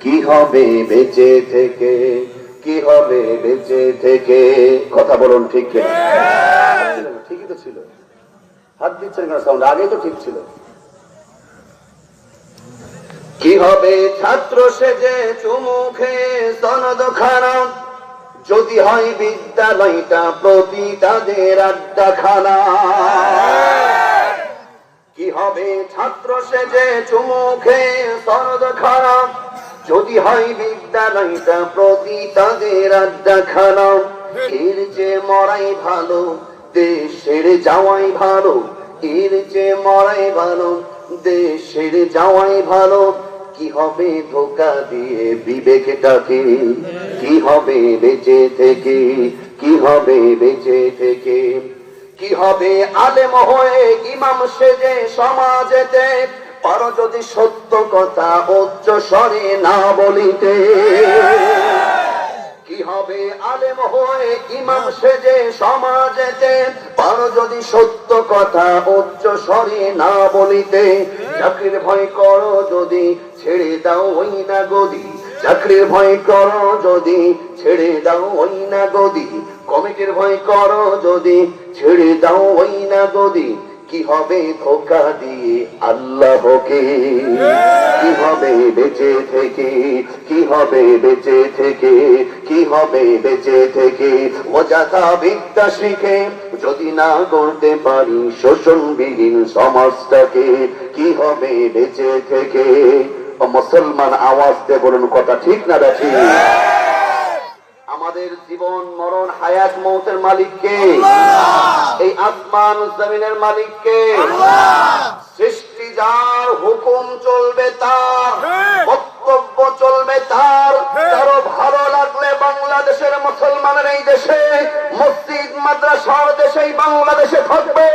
কি হবে বেঁচে থেকে? কি হবে বেঁচে থেকে? কথা বলুন ঠিক ঠিকই তো ছিল। হাত দিচ্ছেন কেন সাউন্ড? আগে তো ঠিক ছিল। কি হবে ছাত্র সেজে চুমুখে সনদ খারাপ যদি হয় বিদ্যালয়টা প্রতি তাদের আড্ডা খানা কি হবে ছাত্র সেজে চুমুখে সনদ খারাপ যদি হয় বিদ্যালয়টা প্রতি তাদের আড্ডা খানা এর যে মরাই ভালো দেশ ছেড়ে যাওয়াই ভালো। এর যে মরাই ভালো দেশ ছেড়ে যাওয়াই ভালো। কি হবে ধোকা দিয়ে বিবেকটাকে? কি হবে বেঁচে থেকে? কি হবে বেঁচে থেকে? কি হবে আলেম হয়ে ইমাম সেজে সমাজেতে? পর যদি সত্য কথা উচ্চ স্বরে না বলিতে কি হবে আলেম হয়ে ইমাম সেজে সমাজেতে? পর যদি সত্য কথা উচ্চ স্বরে না বলিতে চাকরির ভয় করো যদি ছেড়ে দাও ওই না গদি। চাকরির ভয় করো যদি ছেড়ে দাও ওই না গদি। কমিটির ভয় করো যদি ছেড়ে দাও ওই না গদি। কি হবে ধোকা দিয়ে আল্লাহকে? কি হবে বেঁচে থেকে? কি হবে বেঁচে থেকে? কি হবে বেঁচে থেকে? অযথা বিদ্যা শিখে যদি না করতে পারি শোষণবিহীন সমাজটাকে, কি হবে বেঁচে থেকে? মুসলমান আওয়াজ দিয়ে বলুন, কথা ঠিক না দেখি আমাদের জীবন মরণ হায়াত মৌতের মালিককে। এই আসমান জমিনের মালিককে। সৃষ্টি যার হুকুম চলবে তার বক্তব্য চলবে তার। কারও ভালো লাগলে বাংলাদেশের মুসলমানের এই দেশে মসজিদ মাদ্রাসার দেশেই বাংলাদেশে থাকবে।